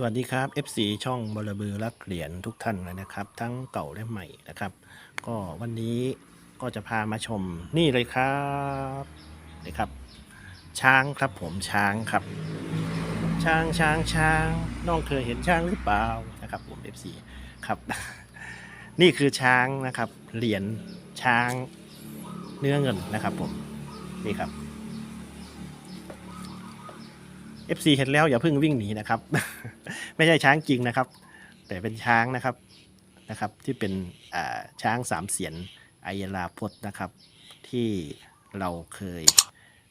สวัสดีครับ FC ช่องบลบือรักเหรียญทุกท่านเลยนะครับ ทั้งเก่าและใหม่นะครับ ก็วันนี้ก็จะพามาชมนี่เลยครับนี่ครับ ช้างครับผมช้างครับ ช้างช้างช้างน้องเคยเห็นช้างหรือเปล่านะครับผม FC ครับ นี่คือช้างนะครับ เหรียญช้างเนื้อเงินนะครับผมนี่ครับ FC เห็นแล้วอย่าเพิ่งวิ่งหนีนะครับ ไม่ใช่ช้างจริงนะครับ แต่เป็นช้างนะครับนะครับ ที่เป็นช้างสามเสียนไอยลาพจน์นะครับ ที่เราเคย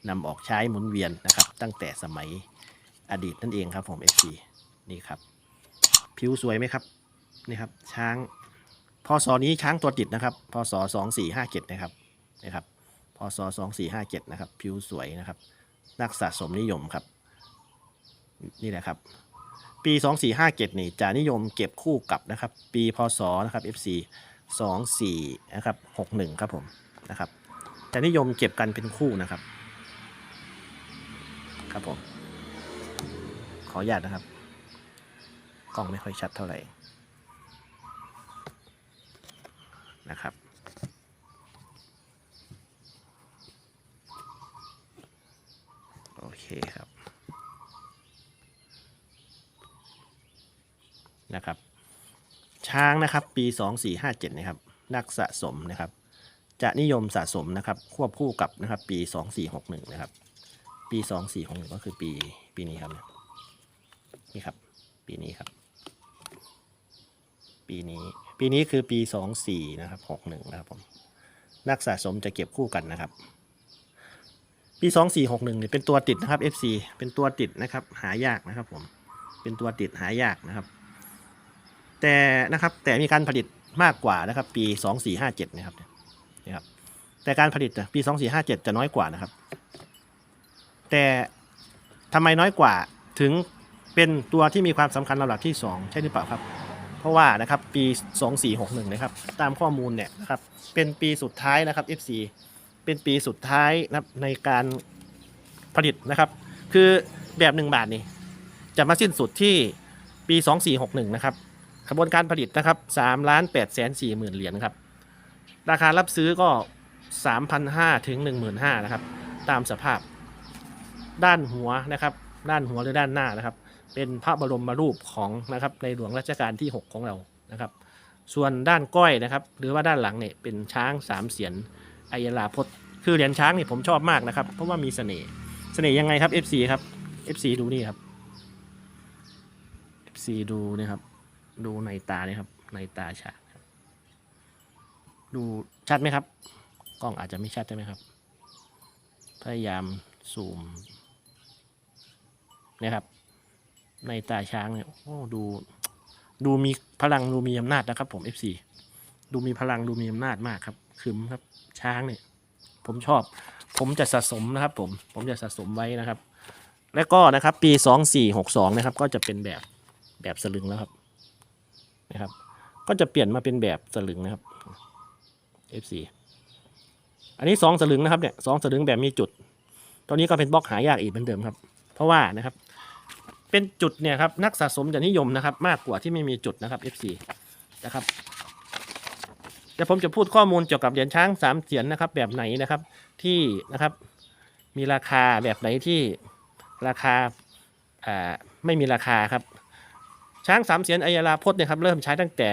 นำออกใช้หมุนเวียนนะครับ ตั้งแต่สมัยอดีตนั่นเองครับผม FC นี่ครับ ผิวสวยไหมครับนี่ครับ ช้างพศนี้ช้างตัวติดนะครับพศสองสี่ห้าเจ็ดนะครับนะครับพศสองสี่ห้าเจ็ดนะครับ ผิวสวยนะครับ นักสะสมนิยมครับ นี่แหละครับ ปี 2457 นี่จะนิยมเก็บคู่กับนะครับ ปีพศนะครับ FC 24นะครับ61 ครับผมนะครับจะนิยมเก็บกันเป็นคู่นะครับ ครับผม ขออนุญาตนะครับ กล้องไม่ค่อยชัดเท่าไหร่นะครับโอเคครับ นะครับ ช้างนะครับปี 2457นะครับนักสะสมนะครับ จะนิยมสะสมนะครับควบคู่กับนะครับปี 2461นะครับปี 2461ก็คือปีปีนี้ครับนี่ครับปีนี้ครับ ปีนี้ปีนี้คือปี 24นะครับ61นะครับผมนักสะสมจะเก็บคู่กันนะครับ ปี 2461เนี่ยเป็นตัวติดนะครับ FC เป็นตัวติดนะครับ หายากนะครับผมเป็นตัวติดหายากนะครับ แต่นะครับแต่มีการผลิตมากกว่านะครับ ปี 2457 นะครับนี่ครับ แต่การผลิตน่ะปี 2457 จะน้อยกว่านะครับ แต่ทำไมน้อยกว่าถึงเป็นตัวที่มีความสำคัญลำดับที่ 2 ใช่หรือเปล่าครับ เพราะว่านะครับปี 2461 นะครับ ตามข้อมูลเนี่ยนะครับเป็นปีสุดท้ายนะครับ FC เป็นปีสุดท้ายนะในการผลิตนะครับ คือแบบ 1 บาทนี่จะมาสิ้นสุดที่ปี 2461 นะครับ กระบวนการผลิตนะครับ3ล้าน8แสน4หมื่นเหรียญครับ ราคารับซื้อก็3,500ถึง15,000นะครับ ตามสภาพ ด้านหัวนะครับ ด้านหัวหรือด้านหน้านะครับ เป็นพระบรมรูปของนะครับในหลวงรัชกาลที่ 6 ของเรานะครับ ส่วนด้านก้อยนะครับ หรือว่าด้านหลังเนี่ยเป็นช้างสามเสียนไอยลาพจน์คือเหรียญช้างเนี่ยผมชอบมากนะครับ เพราะว่ามีเสน่ห์เสน่ห์ยังไงครับ FC ครับ FC ดูนี่ครับ FC ดูนะครับ ดูในตาเนี่ยครับ ในตาฉากครับ ดูชัดไหมครับ กล้องอาจจะไม่ชัดใช่ไหมครับ พยายามซูมนี่ยครับ ในตาช้างเนี่ยโอ้ดูดูมีพลังดูมีอำนาจนะครับผม F4 ดูมีพลังดูมีอำนาจมากครับขึ้มครับช้างเนี่ย ผมชอบ ผมจะสะสมนะครับ ผมผมจะสะสมไว้นะครับ แล้วก็นะครับ ปี 2462 นะครับ ก็จะเป็นแบบแบบสลึงแล้วครับ นะครับ ก็จะเปลี่ยนมาเป็นแบบสลึงนะครับ F4 อันนี้สองสลึงนะครับเนี่ยสองสลึงแบบมีจุด ตัวนี้ก็เป็นบล็อกหายากอีกเหมือนเดิมครับ เพราะว่านะครับ เป็นจุดเนี่ยครับนักสะสมจะนิยมนะครับ มากกว่าที่ไม่มีจุดนะครับ F4 นะครับเดี๋ยวผมจะพูดข้อมูลเกี่ยวกับเหรียญช้างสามเสียนนะครับ แบบไหนนะครับที่นะครับมีราคาแบบไหนที่ราคาอ่าไม่มีราคาครับ ช้างสามเสียนอัยราพจน์เนี่ยครับเริ่มใช้ตั้งแต่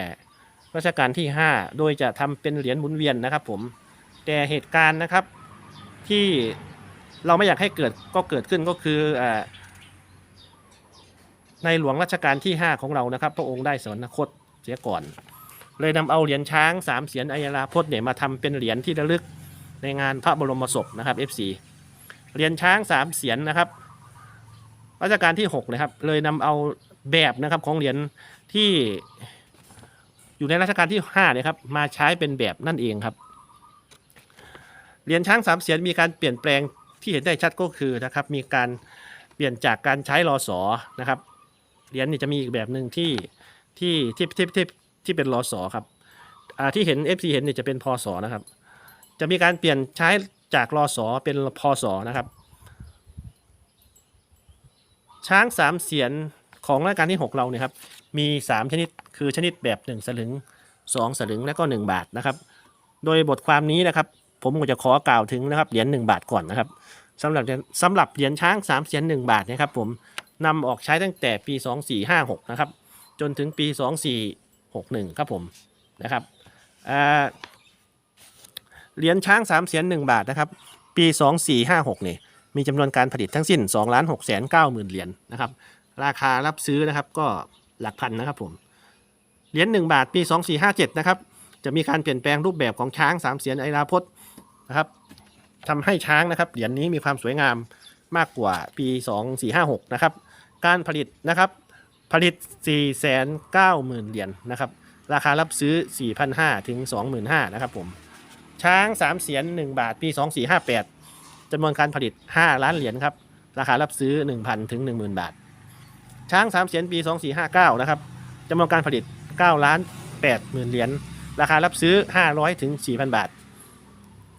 รัชกาลที่ 5 โดยจะทำเป็นเหรียญหมุนเวียนนะครับผมแต่เหตุการณ์นะครับที่เราไม่อยากให้เกิดก็เกิดขึ้นก็คืออในหลวงรัชกาลที่ 5 ของเรานะครับ พระองค์ได้สวรรคตเสียก่อน เลยนำเอาเหรียญช้างสามเสียนอัยราพจน์เนี่ยมาทำเป็นเหรียญที่ระลึกในงานพระบรมศพนะครับ FC เหรียญช้างสามเสียนนะครับรัชกาลที่6นะครับเลยนำเอา แบบนะครับของเหรียญที่อยู่ในรัชกาลที่5เนี่ยครับมาใช้เป็นแบบนั่นเองครับเหรียญช้างสามเสียนมีการเปลี่ยนแปลงที่เห็นได้ชัดก็คือนะครับมีการเปลี่ยนจากการใช้รอสอนะครับเหรียญนี่จะมีอีกแบบหนึ่งที่ที่ที่ที่ที่ที่เป็นรอสอครับอ่าที่เห็น FC เห็นเนี่ยจะเป็นพศนะครับ จะมีการเปลี่ยนใช้จากรอสอเป็นพศนะครับ ช้างสามเสียน ของรายการที่ 6 เราเนี่ยครับมี 3 ชนิดคือชนิดแบบ 1 สลึง 2 สลึงและก็ 1 บาทนะครับ โดยบทความนี้นะครับ ผมก็จะขอกล่าวถึงนะครับเหรียญ1บาทก่อนนะครับสำหรับสำหรับเหรียญช้าง3เสียน1บาทเนะครับ ผมนำออกใช้ตั้งแต่ปี 2456 นะครับ จนถึงปี 2461 ครับผมนะครับเหรียญช้าง3เสียน1บาทนะครับ ปี 2456 นี่มีจำนวนการผลิตทั้งสิ้น2ล้าน6แสน9หมื่นเหรียญนะครับ ราคารับซื้อนะครับก็หลักพันนะครับผม เหรียญ1บาทปี 2457 นะครับ จะมีการเปลี่ยนแปลงรูปแบบของช้างสามเสียนไอราพจน์นะครับทำให้ช้างนะครับเหรียญนี้มีความสวยงามมากกว่าปี 2456 นะครับ การผลิตนะครับผลิต 490,000 เหรียญนะครับ ราคารับซื้อ 4,500 ถึง 25,000 นะครับผม ช้าง 3 เสียน 1 บาท ปี 2458จำนวนการผลิต 5 ล้านเหรียญครับ ราคารับซื้อ 1,000 ถึง 10,000 บาท ช้าง3เสียนปี 2459 นะครับจำนวนการผลิต9ล้าน8หมื่นเหรียญราคารับซื้อ 500ถึง4,000 บาท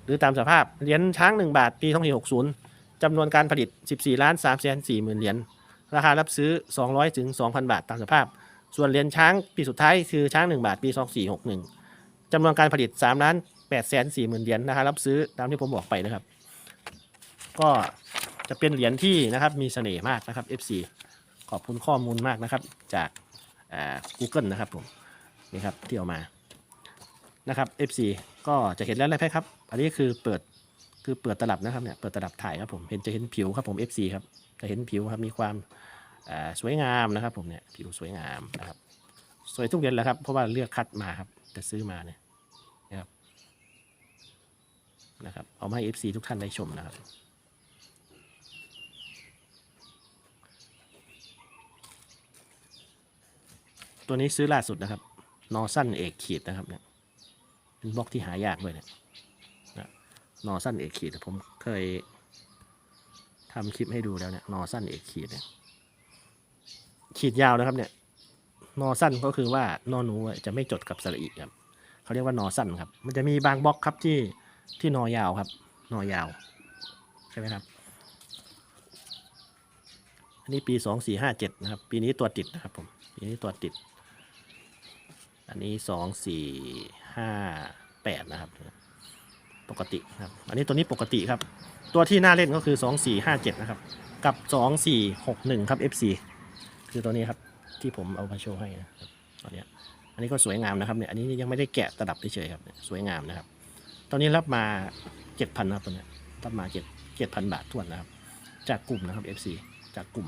หรือตามสภาพเหรียญช้าง 1 บาท ปี 2460จำนวนการผลิต 14ล้าน3แสน4หมื่นเหรียญราคารับซื้อ 200ถึง2,000 บาทตามสภาพ ส่วนเหรียญช้างปีสุดท้ายคือช้าง 1 บาท ปี 2461จำนวนการผลิต3ล้าน8แสน4หมื่นเหรียญราคารับซื้อตามที่ผมบอกไปนะครับ ก็จะเป็นเหรียญที่นะครับมีเสน่ห์มากนะครับ FC ขอบคุณข้อมูลมากนะครับ จากา Google นะครับผมนี่ครับที่เอามานะครับ FC ก็จะเห็นแล้วนะครับ อันนี้คือเปิดคือเปิดตลับนะครับเนี่ยเปิดตลับถ่ายครับผมเห็นจะเห็นผิวครับผม FC ครับจะเห็นผิวครับมีความาสวยงามนะครับ ผมเนี่ยผิวสวยงามนะครับ สวยทุกเดือนแล้วครับเพราะว่าเลือกคัดมาครับแต่ซื้อมาเนี่ยนะครับนะครับเอามาให้ FC ทุกท่านได้ชมนะครับ ตัวนี้ซื้อล่าสุดนะครับ นอสั้นเอกขีดนะครับเนี่ยเป็นบล็อกที่หายากด้วยเนี่ยนะนอสั้นเอกขีดผมเคยทำคลิปให้ดูแล้วเนี่ยนอสั้นเอกขีดเนี่ยขีดยาวนะครับเนี่ยนอสั้นก็คือว่านอหนูจะไม่จดกับสระอีครับเขาเรียกว่านอสั้นครับ มันจะมีบางบล็อกครับที่ที่นอยาวครับ นอยาวใช่ไหมครับอันนี้ปีสองสี่ห้าเจ็ดนะครับ ปีนี้ตัวติดนะครับผมปีนี้ตัวติด อันนี้สองสี่ห้าแปดนะครับ ปกติครับ อันนี้ตัวนี้ปกติครับ ตัวที่น่าเล่นก็คือสองสี่ห้าเจ็ดนะครับ กับสองสี่หกหนึ่งครับ FC คือตัวนี้ครับที่ผมเอามาโชว์ให้นะครับตอนเนี้ยอันนี้ก็สวยงามนะครับเนี่ยอันนี้ยังไม่ได้แกะตลับเฉยๆครับสวยงามนะครับ ตอนนี้รับมาเจ็ดพันนะครับตัวเนี้ยรับมาเจ็ดเจ็ดพันบาททวนนะครับ จากกลุ่มนะครับ FC จากกลุ่ม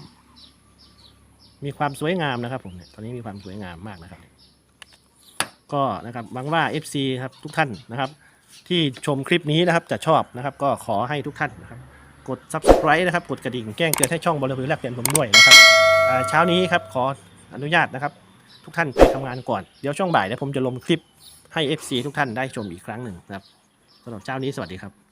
มีความสวยงามนะครับผมเนี่ยตอนนี้มีความสวยงามมากนะครับ ก็นะครับหวังว่า FC ครับทุกท่านนะครับ ที่ชมคลิปนี้นะครับจะชอบนะครับ ก็ขอให้ทุกท่านนะครับกด subscribe นะครับกดกระดิ่งแจ้งเตือนให้ช่องบอลลูนแลกเปลี่ยนผมด้วยนะครับอ่าเช้านี้ครับขออนุญาตนะครับ ทุกท่านไปทำงานก่อนเดี๋ยวช่วงบ่ายเดี๋ยวผมจะลงคลิปให้ FC ทุกท่านได้ชมอีกครั้งหนึ่งนะครับสำหรับเช้านี้สวัสดีครับ